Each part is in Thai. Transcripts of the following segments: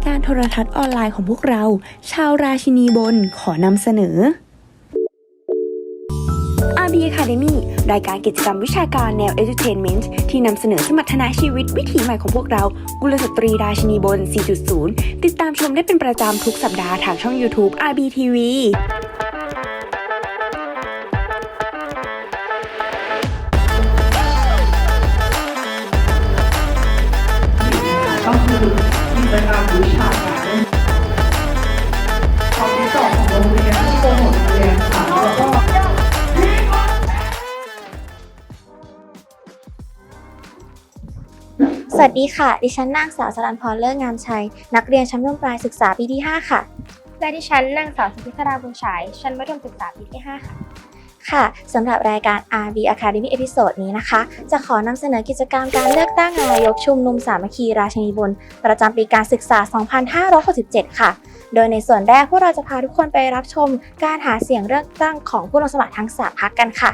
ายการโทรทัศน์ออนไลน์ของพวกเรา ชาวราชินีบนขอนำเสนอ RB Academy รายการกิจกรรมวิชาการแนว Edutainment ที่นำเสนอสมรรถนะชีวิตวิถีใหม่ของพวกเรา กุลสตรีราชินีบน 4.0 ติดตามชมได้เป็นประจำทุกสัปดาห์ทางช่อง YouTube RBTV สวัสดีค่ะ ดิฉันนางสาวสรันพรเลิศงามชัย นักเรียนชั้นประถมปลายศึกษาปีที่ 5 ค่ะ และดิฉันนางสาวสุพิศราบุญฉาย ชั้นมัธยมศึกษาปีที่ 5 ค่ะ ค่ะ สำหรับรายการ RB Academy Episode นี้นะคะ จะขอนำเสนอกิจกรรมการเลือกตั้งนายกชุมนุมสามัคคีราชินีบนประจำปีการศึกษา 2567 ค่ะ โดยในส่วนแรกพวกเราจะพาทุกคนไปรับชม การหาเสียงเลือกตั้งของผู้ลงสมัครทั้งสามพรรคกันค่ะ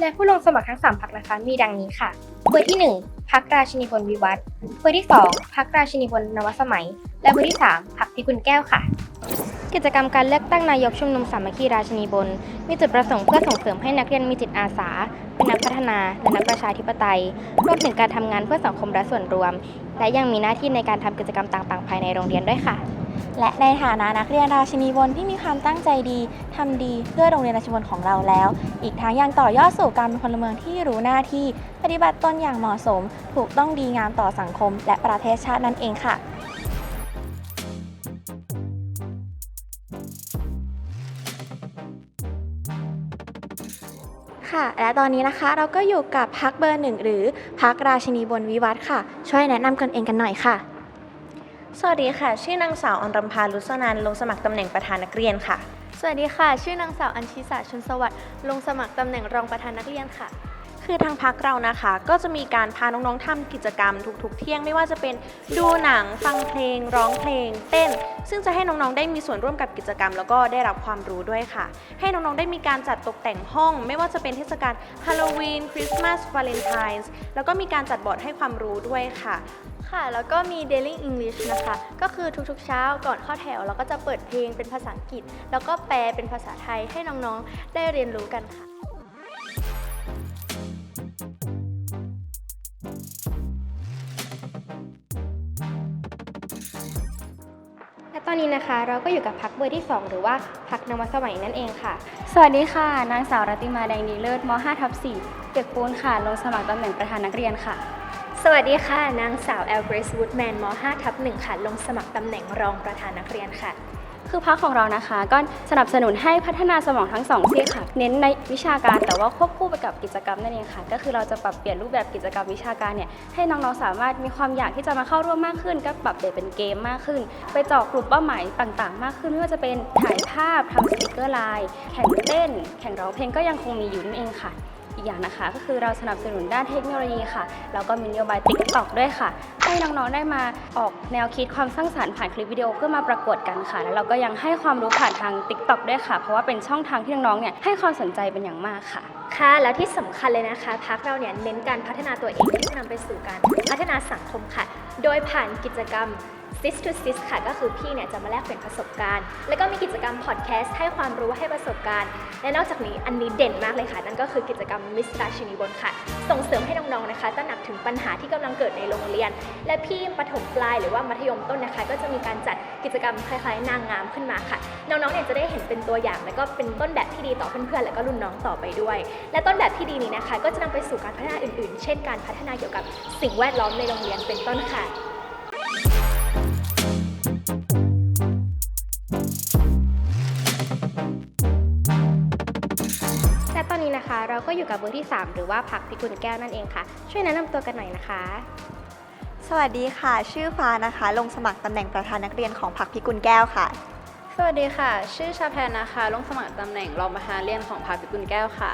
และผู้ลงสมัครทั้ง3พักนะคะ มีดังนี้ค่ะเบอร์ที่ 1 พักราชินีพลวิวัฒน์เบอร์ที่ 2พักราชินีพลนวสมัย และเบอร์ที่ 3พักพิกุลแก้วค่ะ กิจกรรมการเลือกตั้งนายกชุมนุมสามัคคีราชินีบน มีจุดประสงค์เพื่อส่งเสริมให้นักเรียนมีจิตอาสา เป็นนักพัฒนาและนักประชาธิปไตยรวมถึงการทำงานเพื่อสังคมและส่วนรวม และยังมีหน้าที่ในการทำกิจกรรมต่างๆ ภายในโรงเรียนด้วยค่ะ และในฐานะนักเรียนราชินีบนที่มีความตั้งใจดีทำดีเพื่อโรงเรียนราชินีบนของเราแล้ว อีกทั้งยังต่อยอดสู่การเป็นพลเมืองที่รู้หน้าที่ ปฏิบัติตนอย่างเหมาะสม ถูกต้องดีงามต่อสังคม และประเทศชาตินั่นเองค่ะค่ะและตอนนี้นะคะเราก็อยู่กับพักเบอร์หนึ่งหรือพักราชินีบนวิวัฒน์ค่ะ ช่วยแนะนำกันเองกันหน่อยค่ะ สวัสดีค่ะ ชื่อนางสาวอรำพาลุสนันท์ลงสมัครตำแหน่งประธานนักเรียนค่ะ สวัสดีค่ะ ชื่อนางสาวอัญชิสาชุนสวัสดิ์ลงสมัครตำแหน่งรองประธานนักเรียนค่ะ คือทางพักเรานะคะ ก็จะมีการพาน้องๆทำกิจกรรมทุกๆ เที่ยงไม่ว่าจะเป็นดูหนังฟังเพลง ร้องเพลง เต้น ซึ่งจะให้น้องๆได้มีส่วนร่วมกับกิจกรรม แล้วก็ได้รับความรู้ด้วยค่ะ ให้น้องๆได้มีการจัดตกแต่งห้อง ไม่ว่าจะเป็นเทศกาลฮาโลวีนคริสต์มาสวาเลนไทน์แล้วก็มีการจัดบอร์ดให้ความรู้ด้วยค่ะ ค่ะ แล้วก็มี Daily English นะคะ ก็คือทุกๆเช้าก่อนเข้าแถว เราก็จะเปิดเพลงเป็นภาษาอังกฤษ แล้วก็แปลเป็นภาษาไทยให้น้องๆ ได้เรียนรู้กันค่ะและตอนนี้นะคะเราก็อยู่กับพักเบอร์ที่ 2 หรือว่าพักนวสมัยนั่นเองค่ะ สวัสดีค่ะ นางสาวรัติมาแดงดีเลิศม 5 ทับ4เปียกปูนค่ะ ลงสมัครตำแหน่งประธานนักเรียนค่ะ สวัสดีค่ะ นางสาวแอลเกรซวูดแมนม5ทับ1ค่ะ ลงสมัครตำแหน่งรองประธานนักเรียนค่ะ คือพักของเรานะคะ ก็สนับสนุนให้พัฒนาสมองทั้งสองซีกค่ะ เน้นในวิชาการแต่ว่าควบคู่ไปกับกิจกรรมนั่นเองค่ะ ก็คือเราจะปรับเปลี่ยนรูปแบบกิจกรรมวิชาการเนี่ยให้น้องๆสามารถมีความอยากที่จะมาเข้าร่วมมากขึ้น ก็ปรับเปลี่ยนเป็นเกมมากขึ้น ไปเจาะกลุ่มเป้าหมายต่างๆ มากขึ้นไม่ว่าจะเป็นถ่ายภาพทำสติกเกอร์ไลน์แข่งเต้น แข่งร้องเพลงก็ยังคงมีอยู่นั่นเองค่ะ อีกอย่างนะคะ ก็คือเราสนับสนุนด้านเทคโนโลยีค่ะ แล้วก็มีนโยบาย TikTok ด้วยค่ะ ให้น้องๆได้มาออกแนวคิดความสร้างสรรค์ผ่านคลิปวิดีโอเพื่อมาประกวดกันค่ะ แล้วเราก็ยังให้ความรู้ผ่านทาง TikTok ด้วยค่ะ เพราะว่าเป็นช่องทางที่น้องๆเนี่ยให้ความสนใจเป็นอย่างมากค่ะค่ะ แล้วที่สำคัญเลยนะคะพักเราเนี่ยเน้นการพัฒนาตัวเองที่จะนำไปสู่การพัฒนาสังคมค่ะ โดยผ่านกิจกรรม Sis to Sis ค่ะ ก็คือพี่เนี่ยจะมาแลกเปลี่ยนประสบการณ์ แล้วก็มีกิจกรรมพอดแคสต์ให้ความรู้ให้ประสบการณ์ และนอกจากนี้อันนี้เด่นมากเลยค่ะ นั่นก็คือกิจกรรมมิสราชินีบนค่ะ ส่งเสริมให้น้องๆนะคะตระหนักถึงปัญหาที่กำลังเกิดในโรงเรียน และพี่ประถมปลายหรือว่ามัธยมต้นนะคะ ก็จะมีการจัดกิจกรรมคล้ายๆ นางงามขึ้นมาค่ะ น้องๆเนี่ยจะได้เห็นเป็นตัวอย่าง และก็เป็นต้นแบบที่ดีต่อเพื่อนๆและก็รุ่นน้องต่อไปด้วย และต้นแบบที่ดีนี้นะคะ ก็จะนำไปสู่การพัฒนาอื่น ๆ เช่นการพัฒนาเกี่ยวกับสิ่งแวดล้อมในโรงเรียนเป็นต้นค่ะ เราก็อยู่กับเบอร์ที่ 3 หรือว่าพักพิกุลแก้วนั่นเองค่ะ ช่วยแนะนำตัวกันหน่อยนะคะ สวัสดีค่ะ ชื่อฟ้านะคะ ลงสมัครตำแหน่งประธานนักเรียนของพรรคพิกุลแก้วค่ะ สวัสดีค่ะ ชื่อชาแพนนะคะ ลงสมัครตำแหน่งรองประธานเรียนของพรรคพิกุลแก้วค่ะ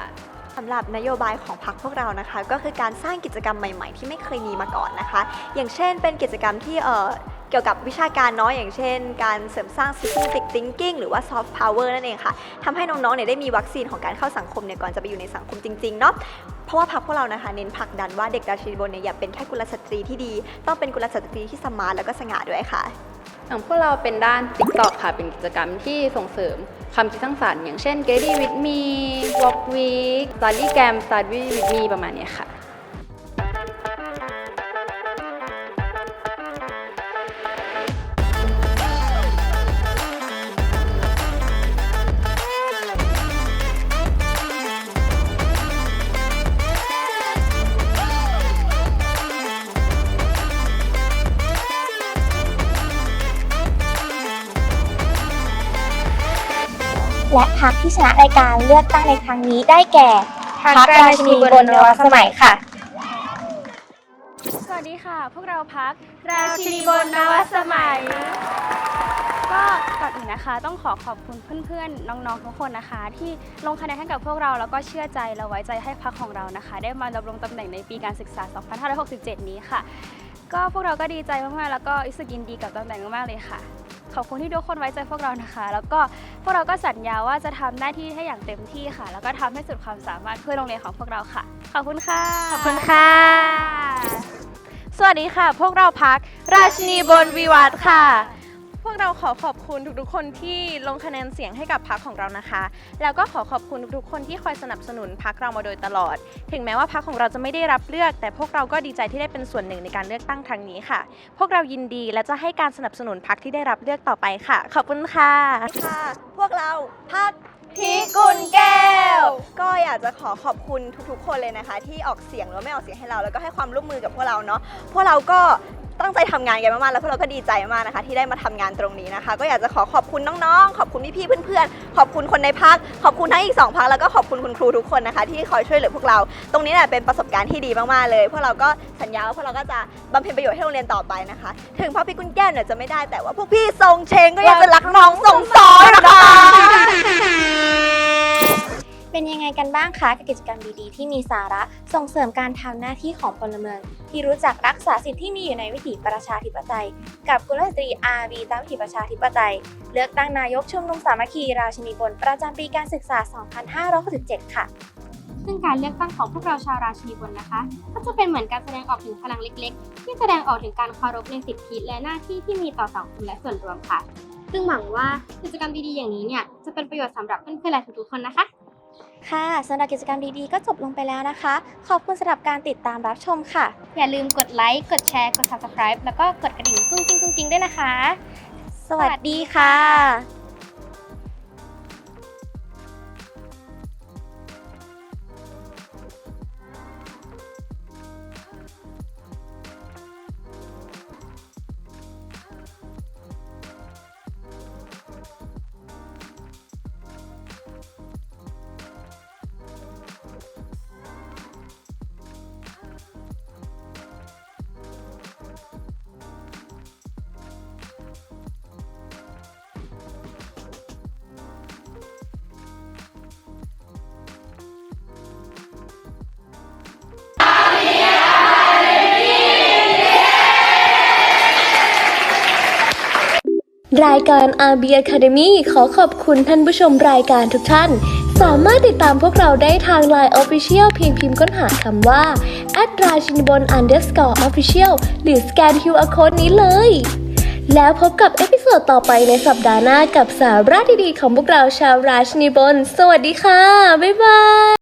สำหรับนโยบายของพรรคพวกเรานะคะ ก็คือการสร้างกิจกรรมใหม่ ๆ ที่ไม่เคยมีมาก่อนนะคะ อย่างเช่น เป็นกิจกรรมที่เอ่อ เกี่ยวกับวิชาการเนาะอย่างเช่น การเสริมสร้าง systematic thinking หรือว่า soft power นั่นเองค่ะทำให้น้องๆเนี่ยได้มีวัคซีนของการเข้าสังคมเนี่ยก่อนจะไปอยู่ในสังคมจริงๆเนาะเพราะว่าพรรคพวกเรานะคะเน้นผลักดันว่าเด็กราชินีบนเนี่ยอย่าเป็นแค่กุลสตรีที่ดี ต้องเป็นกุลสตรีที่สมาร์ทแล้วก็สง่าด้วยค่ะอย่างพวกเราเป็นด้าน TikTok ค่ะ เป็นกิจกรรมที่ส่งเสริมความคิดสร้างสรรค์อย่างเช่น g a d y with me Walk Week Study Cam Study with me ประมาณนี้ค่ะ และพักที่ชนะรายการเลือกตั้งในครั้งนี้ได้แก่พักราชินีบนนวสมัยค่ะ สวัสดีค่ะ พวกเราพักราชินีบนนวสมัย ก็ก่อนอื่นนะคะต้องขอขอบคุณเพื่อนๆ น้องๆทุกคนนะคะ ที่ลงคะแนนให้กับพวกเราแล้วก็เชื่อใจและไว้ใจให้พักของเรานะคะ ได้มาดำรงตำแหน่งในปีการศึกษา 2567 นี้ค่ะ ก็พวกเราก็ดีใจมากๆแล้วก็รู้สึกยินดีกับตำแหน่งมากๆเลยค่ะ ขอบคุณที่ทุกคนไว้ใจพวกเรานะคะ แล้วก็พวกเราก็สัญญาว่าจะทำหน้าที่ให้อย่างเต็มที่ค่ะ แล้วก็ทำให้สุดความสามารถเพื่อโรงเรียนของพวกเราค่ะ ขอบคุณค่ะ ขอบคุณค่ะ สวัสดีค่ะ พวกเราพักราชินีบนวิวัฒน์ค่ะพ วกเราขอขอบคุณทุกๆ คนที่ลงคะแนนเสียงให้กับพักของเรานะคะ แล้วก็ขอขอบคุณทุกๆ คนที่คอยสนับสนุนพักเรามาโดยตลอด ถึงแม้ว่าพักของเราจะไม่ได้รับเลือก แต่พวกเราก็ดีใจที่ได้เป็นส่วนหนึ่งในการเลือกตั้งครั้งนี้ค่ะ พวกเรายินดีและจะให้การสนับสนุนพักที่ได้รับเลือกต่อไปค่ะ ขอบคุณค่ะ ค่ะ พวกเราพักพิกุลแก้ว ก็อยากจะขอขอบคุณทุกๆ คนเลยนะคะ ที่ออกเสียงหรือว่าไม่ออกเสียงให้เรา แล้วก็ให้ความร่วมมือกับพวกเราเนาะ พวกเราก็ ตั้งใจทำงานกันมากๆแล้วพวกเราก็ดีใจมากนะคะ ที่ได้มาทำงานตรงนี้นะคะ ก็อยากจะขอขอบคุณน้องๆ ขอบคุณพี่ๆเพื่อนๆ ขอบคุณคนในพัก ขอบคุณทั้งอีกสองพักแล้วก็ขอบคุณคุณครูทุกคนนะคะ ที่คอยช่วยเหลือพวกเรา ตรงนี้เนี่ยเป็นประสบการณ์ที่ดีมากๆเลยพวกเราก็สัญญาว่าพวกเราก็จะบำเพ็ญประโยชน์ให้โรงเรียนต่อไปนะคะ ถึงพ่อพี่กุญแก้วเนี่ยจะไม่ได้แต่ว่าพวกพี่ทรงเชงก็ยังจะรักน้องส่งสอนนะคะ เป็นยังไงกันบ้างคะกับกิจกรรมดีๆ ที่มีสาระส่งเสริมการทำหน้าที่ของพลเมือง ที่รู้จักรักษาสิทธิที่มีอยู่ในวิถีประชาธิปไตย กับกุลสตรี RV ตามวิถีประชาธิปไตย เลือกตั้งนายกชุมนุมสามัคคีราชินีบนประจำปีการศึกษา 2567 ค่ะซึ่งการเลือกตั้งของพวกเราชาวราชินีบนนะคะ ก็จะเป็นเหมือนการแสดงออกถึงพลังเล็ก ๆ ที่แสดงออกถึงการเคารพในสิทธิและหน้าที่ที่มีต่อสังคมและส่วนรวมค่ะ ซึ่งหวังว่ากิจกรรมดีๆอย่างนี้เนี่ยจะเป็นประโยชน์สำหรับเพื่อนๆและทุกๆคนนะคะ ค่ะสำหรับกิจกรรมดีๆ ก็จบลงไปแล้วนะคะ ขอบคุณสำหรับการติดตามรับชมค่ะ อย่าลืมกดไลค์ กดแชร์ กด subscribe แล้วก็กดกระดิ่งกุ้งกิ้งกุ้งกิ้งด้วยนะคะ สวัสดีค่ะ รายการ RB Academy ขอขอบคุณท่านผู้ชมรายการทุกท่าน สามารถติดตามพวกเราได้ทาง Line Official เพียงพิมพ์ค้นหาคำว่าราชินบน underscore official หรือสแกน QR Code นี้เลย แล้วพบกับเอพิโซดต่อไปในสัปดาห์หน้ากับสาระดีๆของพวกเราชาวราชนีบน สวัสดีค่ะ บ๊ายบาย